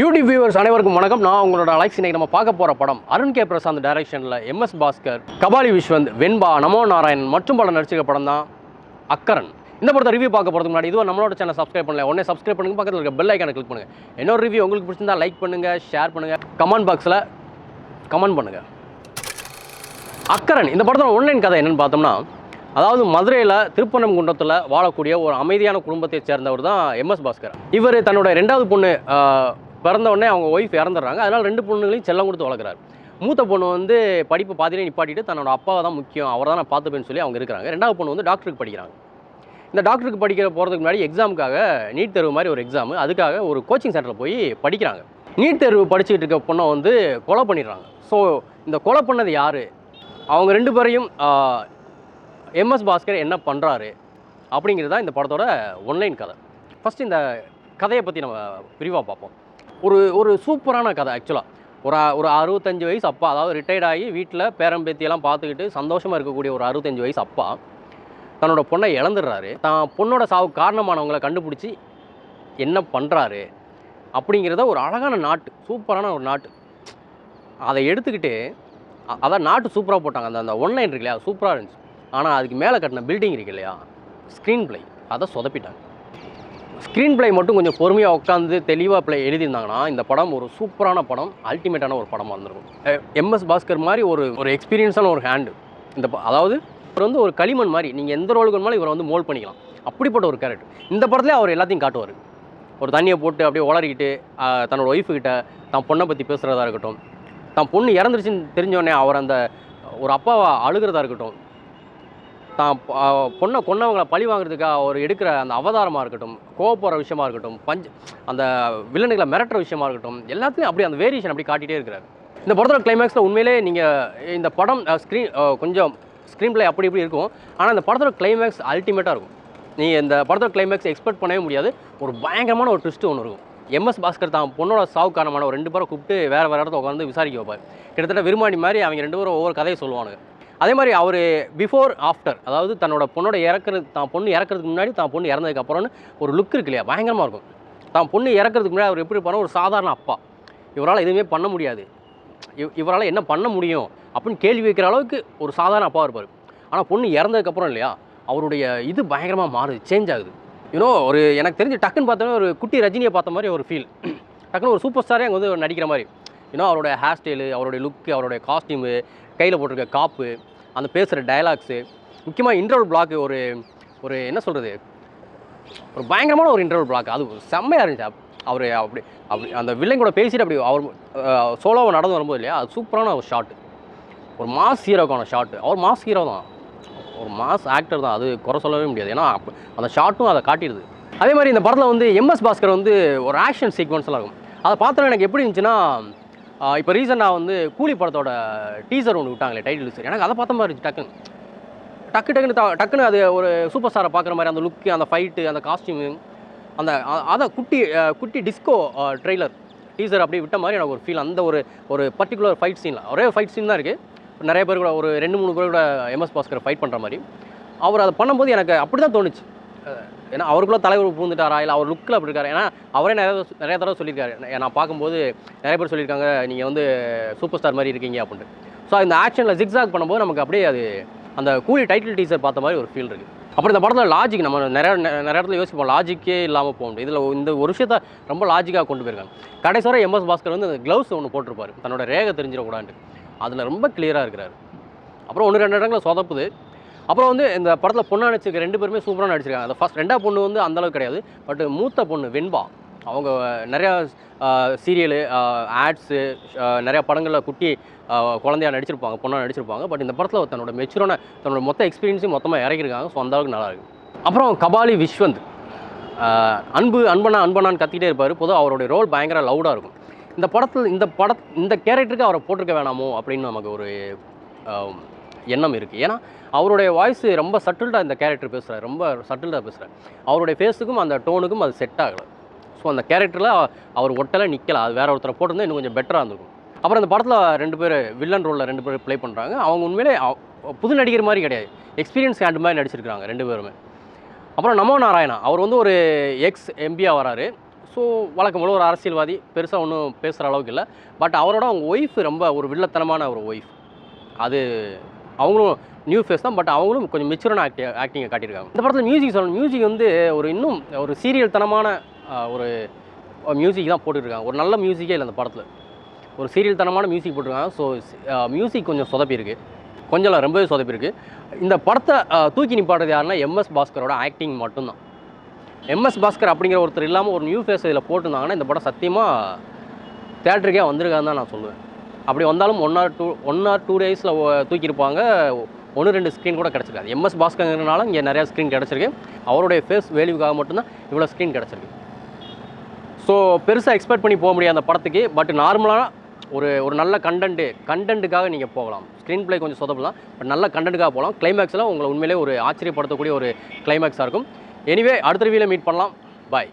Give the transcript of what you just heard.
YouTube viewers அனைவருக்கும் வணக்கம். நான் உங்களோட அலைக்ஸ் இன்னைக்கு நம்ம பார்க்க போகிற படம் அருண் கே. பிரசாந்த் டைரக்ஷனில் எம்எஸ் பாஸ்கர் கபாலி விஸ்வந்த் வெண்பா நமோ நாராயணன் மற்றும் பல நடிச்சிருக்க படம் தான் அக்கரன். இந்த படத்தை ரிவ்யூ பார்க்க போகிறதுக்கு முன்னாடி இதுவும் நம்மளோட சேனல் சப்ஸ்கிரைப் பண்ணல உடனே சப்ஸ்கிரைப் பண்ணுங்க பக்கத்தில் இருக்க பெல் ஐக்கான கிளிக் பண்ணுங்க. இன்னொரு ரிவ்யூ உங்களுக்கு பிடிச்சிருந்தா லைக் பண்ணுங்க ஷேர் பண்ணுங்க. கமெண்ட் பாக்ஸில் கமெண்ட் பண்ணுங்க. அக்கரன் இந்த படத்தோட ஒன்லைன் கதை என்னென்னு பார்த்தோம்னா அதாவது மதுரையில் திருப்பனங்குன்றத்தில் வாழக்கூடிய ஒரு அமைதியான குடும்பத்தை சேர்ந்தவர் தான் எம்எஸ் பாஸ்கர் இவர் தன்னோட ரெண்டாவது பொண்ணு பிறந்த உடனே அவங்க ஒய்ஃப் இறந்துடுறாங்க. அதனால் ரெண்டு பொண்ணுங்களையும் செல்லம் கொடுத்து வளர்க்குறாரு. மூத்த பொண்ணு வந்து படிப்பு பாதியிலே நிப்பாட்டிட்டு தன்னோட அப்பாவை தான் முக்கியம். அவரை தான் நான் பார்த்துப்பேன்னு சொல்லி அவங்க இருக்கிறாங்க. ரெண்டாவது பொண்ணு வந்து டாக்டருக்கு படிக்கிறாங்க. இந்த டாக்டருக்கு படிக்கிற போகிறதுக்கு முன்னாடி எக்ஸாமுக்காக நீட் தேர்வு மாதிரி ஒரு எக்ஸாம் அதுக்காக ஒரு கோச்சிங் சென்டரில் போய் படிக்கிறாங்க. நீட் தேர்வு படிச்சுக்கிட்டு இருக்க பொண்ணை வந்து கொலை பண்ணிடுறாங்க. ஸோ இந்த கொலை பண்ணது யார்? அவங்க ரெண்டு பேரையும் எம்எஸ் பாஸ்கர் என்ன பண்ணுறாரு அப்படிங்கிறது தான் இந்த படத்தோட ஒன்லைன் கதை. ஃபஸ்ட் இந்த கதையை பற்றி நம்ம விரிவாக பார்ப்போம். ஒரு ஒரு சூப்பரான கதை ஆக்சுவலாக ஒரு ஒரு அறுபத்தஞ்சு வயசு அப்பா அதாவது ரிட்டையர்ட் ஆகி வீட்டில் பேரம்பேத்தியெல்லாம் பார்த்துக்கிட்டு சந்தோஷமாக இருக்கக்கூடிய ஒரு அறுபத்தஞ்சு வயசு அப்பா தன்னோட பொண்ணை இழந்துடுறாரு. தான் பொண்ணோட சாவுக்கு காரணமானவங்களை கண்டுபிடிச்சி என்ன பண்ணுறாரு அப்படிங்கிறத ஒரு அழகான நாட்டு சூப்பரான ஒரு நாட்டு. அதை எடுத்துக்கிட்டு அதான் நாட்டு சூப்பராக போட்டாங்க. அந்த அந்த ஒன்லைன் இருக்கு இல்லையா? சூப்பராக இருந்துச்சு. ஆனால் அதுக்கு மேலே கட்டின பில்டிங் இருக்கு இல்லையா? ஸ்க்ரீன் பிளே அதை சொதப்பிட்டாங்க. ஸ்க்ரீன் பிளே மட்டும் கொஞ்சம் பொறுமையாக உட்காந்து தெளிவாக பிளே எழுதியிருந்தாங்கன்னா இந்த படம் ஒரு சூப்பரான படம் அல்டிமேட்டான ஒரு படமாக இருந்திருக்கும். எம்எஸ் பாஸ்கர் மாதிரி ஒரு ஒரு எக்ஸ்பீரியன்ஸான ஒரு ஹேண்டு இந்த ப- அதாவது இவர் வந்து ஒரு களிமண் மாதிரி நீங்கள் எந்த ரோலுக்கு வேணுமாலும் இவரை வந்து மோல்ட் பண்ணிக்கலாம். அப்படிப்பட்ட ஒரு கேரக்டர் இந்த படத்துலேயே அவர் எல்லாத்தையும் காட்டுவார். ஒரு தண்ணியை போட்டு அப்படியே உளறிக்கிட்டு தன்னோட ஒய்ஃபுக்கிட்ட தான் பொண்ணை பற்றி பேசுகிறதா இருக்கட்டும். தான் பொண்ணு இறந்துருச்சுன்னு தெரிஞ்சோடனே அவர் அந்த ஒரு அப்பாவை அழுகிறதா இருக்கட்டும். தான் பொண்ணை கொன்னவங்களை பழி வாங்குறதுக்காக அவர் எடுக்கிற அந்த அவதாரமாக இருக்கட்டும் கோவப்படுற விஷயமா இருக்கட்டும் பஞ்ச் அந்த வில்லனுகளை மிரட்டுற விஷயமா இருக்கட்டும் எல்லாத்துலையும் அப்படி அந்த வேரியேஷன் அப்படி காட்டிகிட்டே இருக்கிறார். இந்த படத்தோட கிளைமேக்ஸில் உண்மையிலே நீங்கள் இந்த படம் ஸ்க்ரீன் கொஞ்சம் ஸ்க்ரீன் பிளே அப்படி இப்படி இருக்கும். ஆனால் இந்த படத்தோட கிளைமேக்ஸ் அல்டிமேட்டாக இருக்கும். நீ இந்த படத்தோட கிளைமேக்ஸ் எக்ஸ்பெக்ட் பண்ணவே முடியாது. ஒரு பயங்கரமான ஒரு ட்விஸ்ட்டு ஒன்று இருக்கும். எம்எஸ் பாஸ்கர் தான் பொண்ணோட சாவு காரணமான ஒரு ரெண்டு பேரை கூப்பிட்டு வேறு வேறு இடத்துல உட்காந்து விசாரிக்க வைப்பார். கிட்டத்தட்ட விரும்மாண்டி மாதிரி அவங்க ரெண்டு பேரும் ஒவ்வொரு கதையை சொல்லுவானுங்க. அதே மாதிரி அவர் பிஃபோர் ஆஃப்டர் அதாவது தன்னோட பொண்ணோட இறக்குறது தான் பொண்ணு இறக்குறதுக்கு முன்னாடி தான் பொண்ணு இறந்ததுக்கப்புறம்னு ஒரு லுக் இருக்கு இல்லையா? பயங்கரமாக இருக்கும். தான் பொண்ணு இறக்குறதுக்கு முன்னாடி அவர் எப்படி இருப்பாரோ ஒரு சாதாரண அப்பா. இவரால் எதுவுமே பண்ண முடியாது. இவ் இவரால் என்ன பண்ண முடியும் அப்படின்னு கேள்வி வைக்கிற அளவுக்கு ஒரு சாதாரண அப்பா இருப்பார். ஆனால் பொண்ணு இறந்ததுக்கப்புறம் இல்லையா அவருடைய இது பயங்கரமாக மாறுது சேஞ்ச் ஆகுது. யூனோ ஒரு எனக்கு தெரிஞ்சு டக்குன்னு பார்த்தோன்னா ஒரு குட்டி ரஜினியை பார்த்த மாதிரி ஒரு ஃபீல் டக்குன்னு ஒரு சூப்பர் ஸ்டாரே அங்கே வந்து நடிக்கிற மாதிரி. யூனோ அவருடைய ஹேர் ஸ்டைலு அவருடைய லுக்கு அவருடைய காஸ்டியூமு கையில் போட்டிருக்க காப்பு அந்த பேசுகிற டயலாக்ஸு முக்கியமாக இன்டர்வல் பிளாக் ஒரு ஒரு என்ன சொல்கிறது? ஒரு பயங்கரமான ஒரு இன்டர்வல் பிளாக் அது செம்மையாக இருந்துச்சு. அவர் அப்படி அப்படி அந்த வில்லன் கூட பேசிட்டு அப்படி அவர் சோலோவை நடந்து வரும்போது இல்லையா? அது சூப்பரான ஒரு ஷாட் ஒரு மாஸ் ஹீரோக்கான ஷாட்டு அவர் மாஸ் ஹீரோ தான். ஒரு மாஸ் ஆக்டர் தான். அது குறை சொல்லவே முடியாது. ஏன்னா அந்த ஷாட்டும் அதை காட்டிடுது. அதே மாதிரி இந்த படத்தில் வந்து எம்எஸ் பாஸ்கர் வந்து ஒரு ஆக்ஷன் சீக்வன்ஸ்லாம் இருக்கும். அதை பார்த்தோன்னா எனக்கு எப்படி இருந்துச்சுன்னா இப்போ ரீசெண்டாக வந்து கூலி படத்தோட டீசர் ஒன்று விட்டாங்களே டைட்டில் சரி எனக்கு அதை பார்த்த மாதிரி இருந்துச்சு டக்குன்னு. டக்கு டக்குன்னு த- டக்குன்னு அது ஒரு சூப்பர் ஸ்டாரை பார்க்குற மாதிரி அந்த லுக்கு அந்த ஃபைட்டு அந்த காஸ்டியூமு அந்த அதான் குட்டி குட்டி டிஸ்கோ ட்ரெய்லர் டீசர் அப்படியே விட்ட மாதிரி எனக்கு ஒரு ஃபீல் அந்த ஒரு ஒரு பர்டிகுலர் ஃபைட் சீனில் ஒரே ஃபைட் சீன் தான் இருக்குது நிறைய பேர் கூட ஒரு ரெண்டு மூணு பேர் கூட எம்எஸ் பாஸ்கர் ஃபைட் பண்ணுற மாதிரி. அவர் அதை பண்ணும்போது எனக்கு அப்படி தான் தோணுச்சு. ஏன்னா அவருக்குள்ள தலைவர் பூந்துட்டாரா இல்லை அவர் லுக்கில் அப்படி இருக்காரு? ஏன்னா அவரே நிறைய நிறைய தடவை சொல்லியிருக்காரு. நான் பார்க்கும்போது நிறைய பேர் சொல்லியிருக்காங்க நீங்கள் வந்து சூப்பர் ஸ்டார் மாதிரி இருக்கீங்க அப்படின்ட்டு. ஸோ இந்த ஆக்ஷனில் ஜிக்ஸாக் பண்ணும்போது நமக்கு அப்படியே அது அந்த கூலி டைட்டில் டீசர் பார்த்த மாதிரி ஒரு ஃபீல் இருக்குது அப்புறம் இந்த படத்தில் லாஜிக் நம்ம நிறைய நிறைய இடத்துல யோசிப்போம். லாஜிக்கே இல்லாமல் போக முடியும் இதில் இந்த ஒரு விஷயத்த ரொம்ப லாஜிக்காக கொண்டு போயிருக்காங்க. கடைசி வரை எம்எஸ் பாஸ்கர் வந்து அந்த க்ளவுஸ் ஒன்று போட்டிருப்பார். தன்னோட ரேகை தெரிஞ்சிடக்கூடாது அதில் ரொம்ப கிளியராக இருக்கிறார். அப்புறம் ஒன்று ரெண்டு இடங்களில் சொதப்புது. அப்புறம் வந்து இந்த படத்தில் பொண்ணு நடிச்சிருக்க ரெண்டு பேருமே சூப்பராக நடிச்சிருக்காங்க. அந்த ஃபஸ்ட் ரெண்டாவது பொண்ணு வந்து அந்த அளவுக்கு கிடையாது. பட் மூத்த பொண்ணு வெண்பா. அவங்க நிறையா சீரியலு ஆட்ஸு நிறையா படங்களில் குட்டி குழந்தையாக நடிச்சிருப்பாங்க பொண்ணாக நடிச்சிருப்பாங்க. பட் இந்த படத்தில் தன்னோட மெச்சூரான தன்னோட மொத்த எக்ஸ்பீரியன்ஸையும் மொத்தமாக இறக்கிருக்காங்க ஸோ அந்த அளவுக்கு நல்லா அப்புறம் கபாலி விஸ்வந்த். அன்பு அன்பனா அன்பனான்னு கத்திட்டே இருப்பார். பொதுவாக அவருடைய ரோல் பயங்கர லவுடாக இருக்கும். இந்த படத்தில் இந்த பட இந்த கேரக்டருக்கு அவரை போட்டிருக்க வேணாமோ அப்படின்னு நமக்கு ஒரு எண்ணம் இருக்குது ஏன்னா அவருடைய வாய்ஸ் ரொம்ப சட்டில்டாக இந்த கேரக்டர் பேசுகிறார் ரொம்ப சட்டில்டாக பேசுகிறார் அவருடைய ஃபேஸுக்கும் அந்த டோனுக்கும் அது செட் ஆகலை. ஸோ அந்த கேரக்டரில் அவர் ஒட்டலை நிற்கலை அது வேற ஒருத்தரை போட்டிருந்தா இன்னும் கொஞ்சம் பெட்டராக இருந்திருக்கும். அப்புறம் அந்த படத்தில் ரெண்டு பேர் வில்லன் ரோலில் ரெண்டு பேர் ப்ளே பண்ணுறாங்க அவங்க உண்மையிலே புது நடிகர் மாதிரி கிடையாது. எக்ஸ்பீரியன்ஸ் ஹேண்ட் மாதிரி நடிச்சிருக்கிறாங்க ரெண்டு பேருமே. அப்புறம் நமோ நாராயணா. அவர் வந்து ஒரு எக்ஸ் எம்பியாக வராரு. ஸோ வழக்கம் போல ஒரு அரசியல்வாதி. பெருசாக ஒன்றும் பேசுகிற அளவுக்கு இல்லை. பட் அவரோட அவங்க ஒய்ஃப் ரொம்ப ஒரு வில்லத்தனமான ஒரு ஒய்ஃப் அது அவங்களும் நியூ ஃபேஸ் தான் பட் அவங்களும் கொஞ்சம் மெச்சூரான ஆக்டி ஆக்டிங்கை காட்டியிருக்காங்க. இந்த படத்தில் மியூசிக் சொல்லணும். மியூசிக் வந்து ஒரு இன்னும் ஒரு சீரியல் தனமான ஒரு மியூசிக் தான் போட்டுருக்காங்க ஒரு நல்ல மியூசிக்கே இல்லை அந்த படத்தில். ஒரு சீரியல் தனமான மியூசிக் போட்டிருக்காங்க. ஸோ மியூசிக் கொஞ்சம் சொதப்பியிருக்கு. கொஞ்சம் ரொம்பவே சொதப்பியிருக்கு. இந்த படத்தை தூக்கி நிப்பாடுறது யாருன்னா எம்எஸ் பாஸ்கரோட ஆக்டிங் மட்டும்தான். எம்எஸ் பாஸ்கர் அப்படிங்கிற ஒருத்தர் இல்லாமல் ஒரு நியூ ஃபேஸ் இதில் போட்டிருந்தாங்கன்னா இந்த படம் சத்தியமாக தேட்டருக்கே வந்திருக்கான்னு தான் நான் சொல்லுவேன். அப்படி வந்தாலும் one or two one or two டேஸில் தூக்கியிருப்பாங்க. ஒன்று ரெண்டு ஸ்க்ரீன் கூட கிடச்சிருக்காது. எம்எஸ் பாஸ்கர்னால இங்கே நிறையா ஸ்க்ரீன் கிடச்சிருக்கு. அவருடைய ஃபேஸ் வேல்யூக்காக மட்டும்தான் இவ்வளோ ஸ்க்ரீன் கிடச்சிருக்கு. ஸோ பெருசாக எக்ஸ்பெக்ட் பண்ணி போக முடியாது அந்த படத்துக்கு. பட் நார்மலாக ஒரு ஒரு நல்ல கண்டென்ட்டு கண்டென்ட்டுக்காக நீங்கள் போகலாம். ஸ்க்ரீன் ப்ளே கொஞ்சம் சொதப்பலாம் பட் நல்ல கண்டென்ட்டுக்காக போகலாம். கிளைமேக்ஸில் உங்களை உண்மையிலே ஒரு ஆச்சரியப்படுத்தக்கூடிய ஒரு கிளைமேக்ஸாக இருக்கும். எனிவே அடுத்த ரிவியில் மீட் பண்ணலாம். பாய்